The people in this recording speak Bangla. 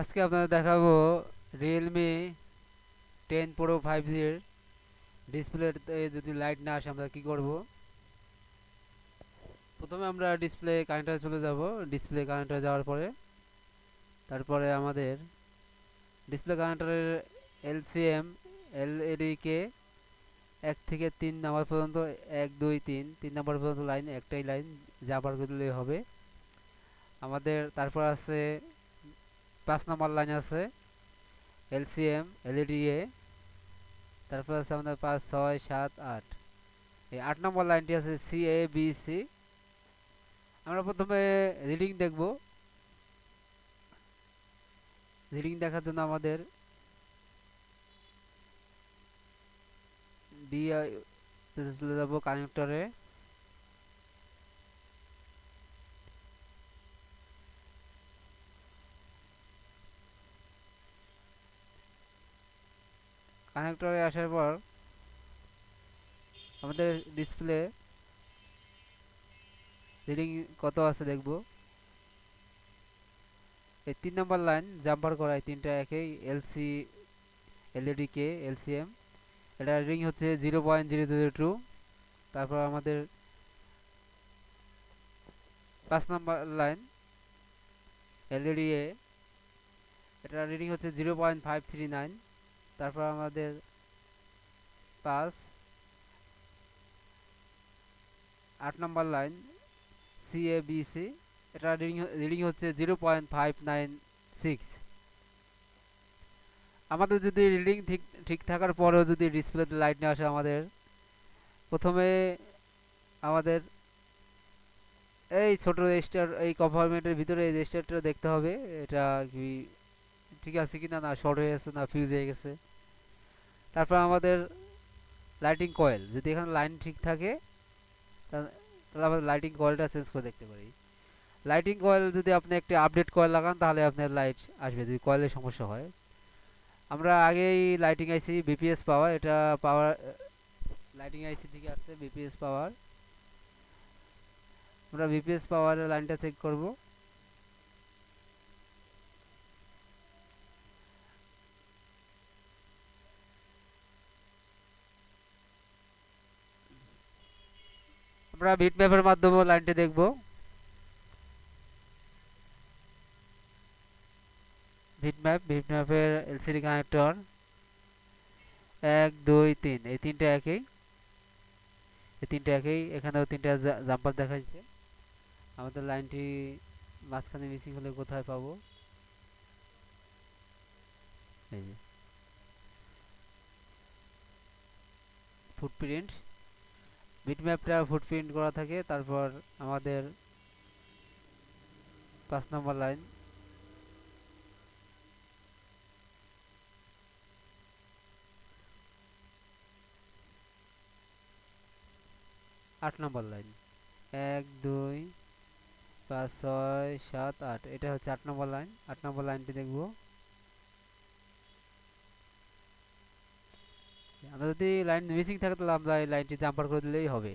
আজকে আপনাদের দেখাবো রিয়েলমি টেন প্রো ফাইভ জির ডিসপ্লেতে যদি লাইট না আসে আমরা কি করব? প্রথমে আমরা ডিসপ্লে কানেক্টারে চলে যাব। ডিসপ্লে কানেক্টারে যাওয়ার পরে তারপরে আমাদের ডিসপ্লে কানেক্টারের এলসিএম এলইডিকে এক থেকে তিন নাম্বার পর্যন্ত এক, দুই, তিন তিন নাম্বার পর্যন্ত লাইন একটাই লাইন যাবার করলে হবে। আমাদের তারপর আছে পাঁচ নম্বর লাইন আছে। এলসিএম, এলইডিএ, তারপর আছে আমাদের পাঁচ, ছয়, সাত, আট। এই আট নম্বর লাইনটি আছে সি, এ, বি, সি। আমরা প্রথমে রিডিং দেখব। রিডিং দেখার জন্য আমাদের ডিআই, চলে যাব কানেক্টরে। কানেক্টরে আসার পর আমাদের ডিসপ্লে রিডিং কত আছে দেখব। এই তিন নম্বর লাইন জাম্পার করা, এই তিনটা একই এলসি এলইডি কে এলসিএম এটা রিডিং হচ্ছে zero point zero zero two তারপর আমাদের পাঁচ নম্বর লাইন এলইডি এ এটা রিডিং হচ্ছে zero point five three nine তারপর আমাদের পাঁচ, আট নম্বর লাইন সিএবিসি এটা রিডিং রিডিং হচ্ছে zero point five nine six আমাদের যদি রিডিং ঠিক ঠিক থাকার পরেও যদি ডিসপ্লেতে লাইট নিয়ে আসে আমাদের, প্রথমে আমাদের এই ছোট রেজিস্টার এই কম্পার্টমেন্টের ভিতরে এই রেজিস্টারটা দেখতে হবে। এটা কি ঠিক আছে কি না না শর্ট হয়ে গেছে না ফিউজ হয়ে গেছে। তারপর আমাদের লাইটিং কয়েল যদি এখানে লাইন ঠিক থাকে তাহলে আমাদের লাইটিং কয়েলটা চেঞ্জ করে দেখতে পারি। লাইটিং কয়েল যদি আপনি একটি আপডেট কয়েল লাগান, তাহলে আপনার লাইট আসবে, যদি কয়েলের সমস্যা হয়। আমরা আগেই লাইটিং আইসি বিপিএস পাওয়ার এটা পাওয়ার লাইটিং আইসি থেকে আসছে বিপিএস পাওয়ার আমরা বিপিএস পাওয়ারের লাইনটা চেক করব। আমরা বিট ম্যাপের মাধ্যমে লাইনটি দেখব। বিট ম্যাপ বিট ম্যাপের এলসিডি কানেক্টর এক, দুই, তিন, এই তিনটা একই। এই তিনটা একই, এখানেও তিনটা জাম্পার দেখা যাচ্ছে আমাদের লাইনটি মাঝখানে মিসিং হলে কোথায় পাবো? ফুটপ্রিন্ট বিটম্যাপটা ফুটপ্রিন্ট করা থাকে, তারপর আমাদের পাঁচ নম্বর লাইন আট নম্বর লাইন এক, দুই, পাঁচ, ছয়, সাত, আট, এটা হচ্ছে আট নম্বর লাইন আট নম্বর লাইনটি দেখব। আমরা যদি লাইন মিসিং থাকে তাহলে আমরা এই লাইনটি জাম্পার করে দিলেই হবে।